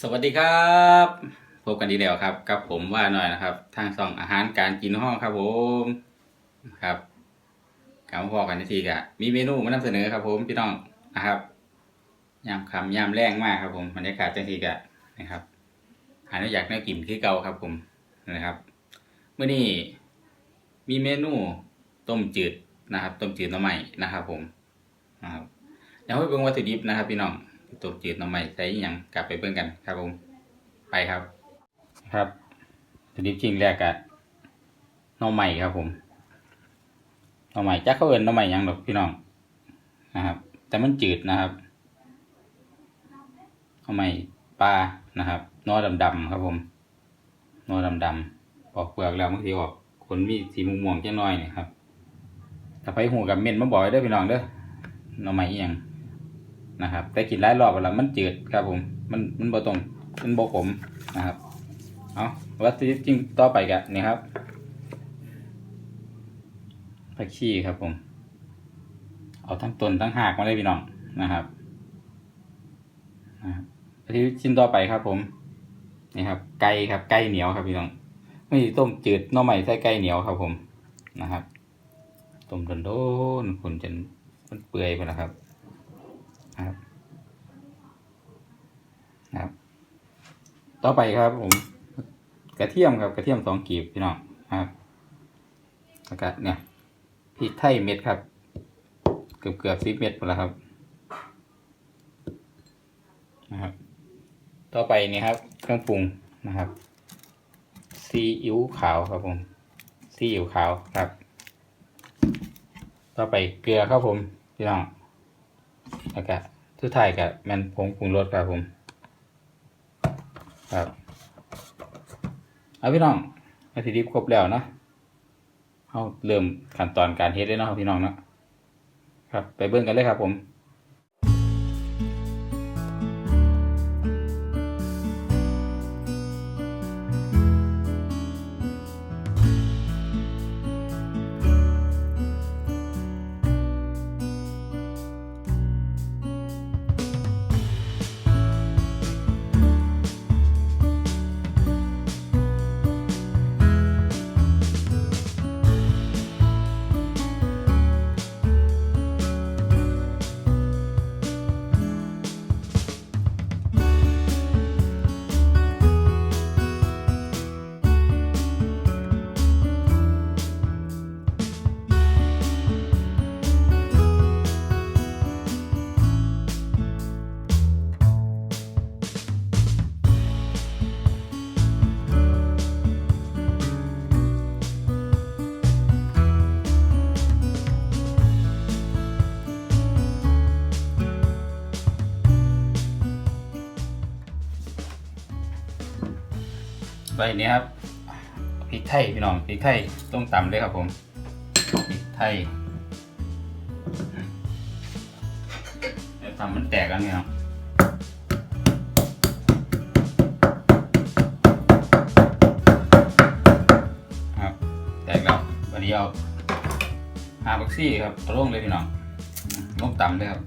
สวัสดีครับพบกันดีแล้วครับ กับผมว่าหน่อยนะครับ ทางช่องอาหารการกินห้องครับผมครับกลับมาพอกันทีกะมีเมนูมานำเสนอครับ ผมพี่น้องนะครับยามคำยามแรงมากครับ ผมบรรยากาศจังทีกะนะครับหาแนวอยากแนวกินคือเก่าครับ ผมนะครับเมื่อนี้มีเมนูต้มจืดนะครับ ต้มจืดหน้ำใหม่นะครับ ผมนะครับเดี๋ยวไปเบิ่งวัตถุดิบนะครับ พี่น้อง ตัวจืดน้ำใหม่ใส่ยังกลับไปเบิ่งกันครับผมไปครับ ครับวัตถุดิบชิ้นแรกกะน้ำใหม่ครับผมน้ำใหม่จักเขาเอินน้ำใหม่ยังดอกพี่น้องนะครับ แต่มันจืดนะครับน้ำใหม่ปลานะครับนอดำๆครับผมนอดำๆปอกเปลือกแล้วบางทีออกขนมีสีม่วงๆจังน้อยนี่ครับถ้าไปหูกับเม่นมาบ่อกไว้เด้อพี่น้องเด้อน้ำใหม่อีหยัง นะครับ แต่กินหลายรอบแล้วมันจืดครับผม มันมันบ่ตรงมันบ่ขมนะครับ เอาวัตถุดิบจริงต่อไปกันนี่ครับผักชีครับผม เอาทั้งต้นทั้งหากมาเลยพี่น้องนะครับนะครับวัตถุดิบชิ้นต่อไปครับ ผมนี่ครับ ไก่ครับไก่เหนียวครับพี่น้องไม่ต้มจืดน่อใหม่ใส่ไก่เหนียวครับผมนะครับต้มจนโดนๆคนจนมันเปื่อยไปแล้วครับนะครับ ต่อไปครับ ผม กระเทียมครับกระเทียมสองกีบพี่น้องครับแล้วก็เนี่ยพริกไทยเม็ดครับ เกือบเกือบสิบเม็ดหมดแล้วครับนะครับ ต่อไปนี่ครับ เครื่องปรุงนะครับซีอิ๊วขาวครับผมซีอิ๊วขาวครับ ต่อไปเกลือครับผมพี่น้องแล้วก็ทุกท้ายกับแมนผงปรุงรสครับผม ครับเอาพี่น้องวัตถุดิบครบแล้วเนาะเขาเริ่มขั้นตอนการเฮ็ดเลยเนาะครับพี่น้องเนาะครับ ไปเบิ่งกันเลยครับผม ใบนี้ครับพริกไทยพี่น้องพริกไทยต้องตำเลยครับผมพริกไทยเดี๋ยวตำมันแตกกันพี่น้องครับ แตกแล้ววันนี้เอาหาบักซี่ครับเอาลงเลยพี่น้องลงตำเลยครับ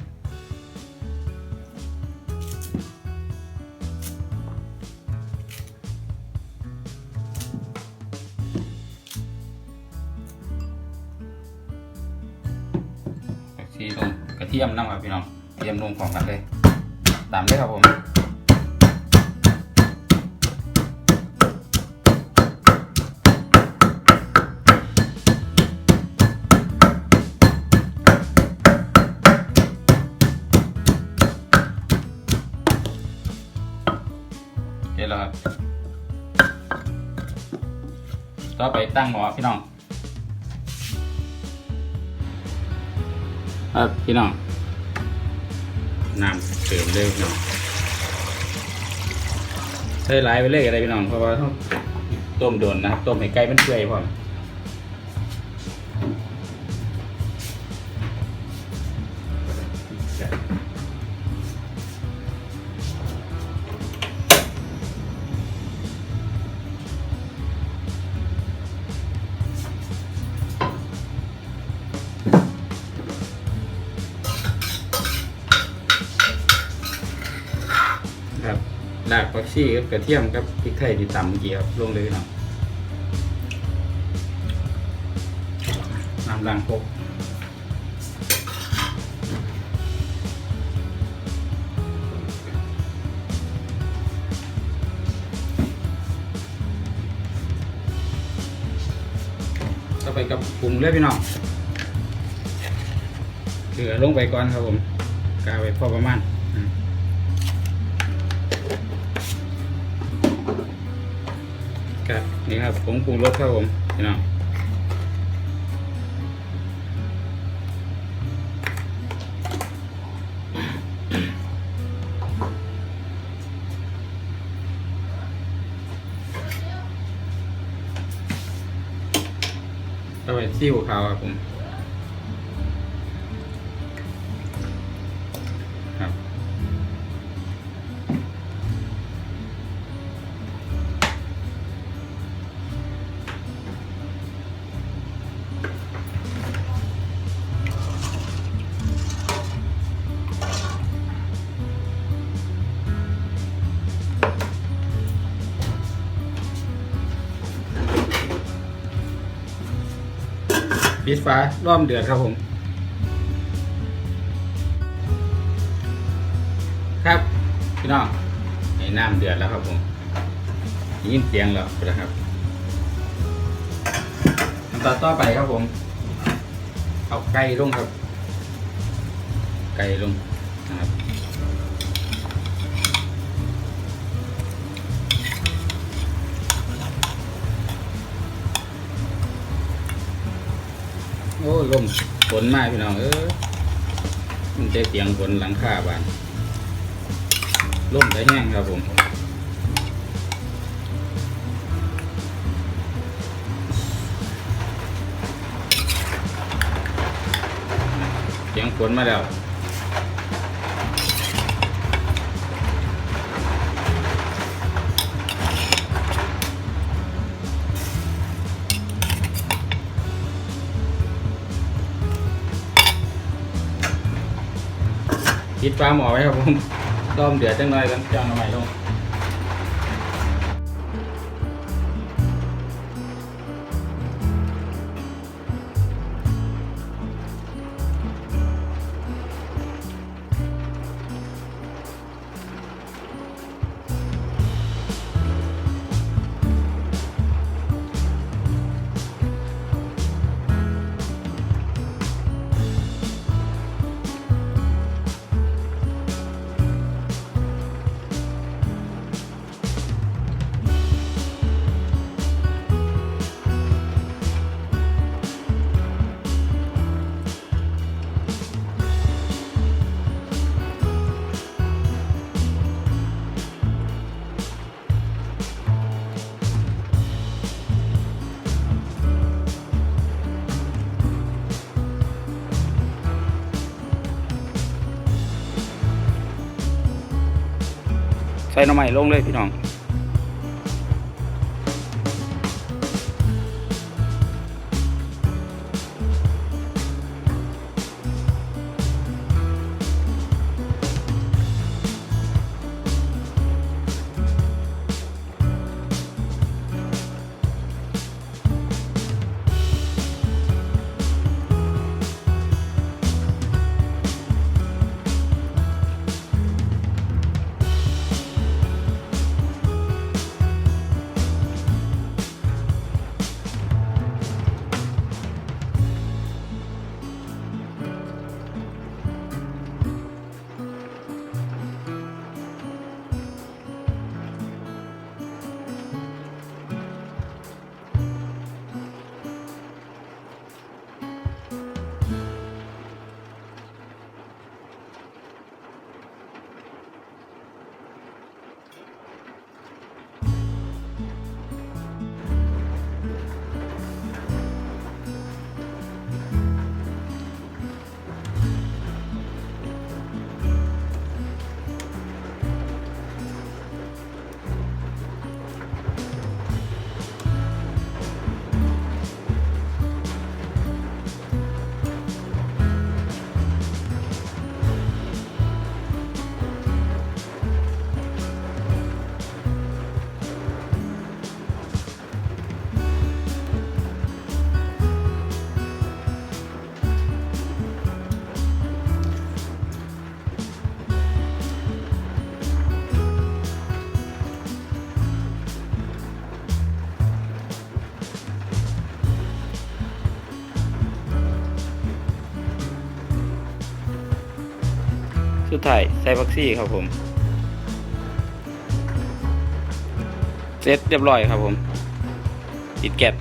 เทียมน้ำครับพี่น้องกระเทียมลงของกันเลยตามเลยครับผมเสร็จแล้วครับ ต่อไปตั้งหม้อพี่น้อง ครับพี่น้องน้ำเติมเลยพี่น้องใส่หลายไปเลยอะไรพี่น้องเพราะว่าต้มโดนนะต้มให้ไก่มันเปื่อยพอครับร ผักชีกับกระเทียมกับพริกไทยที่ตำเมื่อกี้ครับลงเลยน้องน้ำล้างโคกต่อไปกับปรุงเลยพี่น้องเกลือลงไปก่อนครับผมกาไว้พอประมาณ นี่ครับผงปรุงรสครับผมพี่น้องเอาไปซีอิ๊วขาวครับผม ปิดฟ้าร่อมเดือดครับผม ครับพี่น้องให้น้ำเดือดแล้วครับผมยินเสียงแล้วนะครับขั้นตอนต่อไปครับผม เอาไก่ลงครับ ไก่ลงนะครับ โอ้ลมฝนมากพี่น้องเออมันจะเสียงฝนหลังคาบ้านลมจะแห้งครับผมเสียงฝนมาแล้ว ปิดฟ้าหมอไว้ครับผมต้มเดือดจังหน่อยกันจางหน่อยลง ส่หน่อไม้ลงเลยพี่น้อง สุดท้ายใส่บักซี่ครับผมเสร็จเรียบร้อยครับผมปิดแก็บ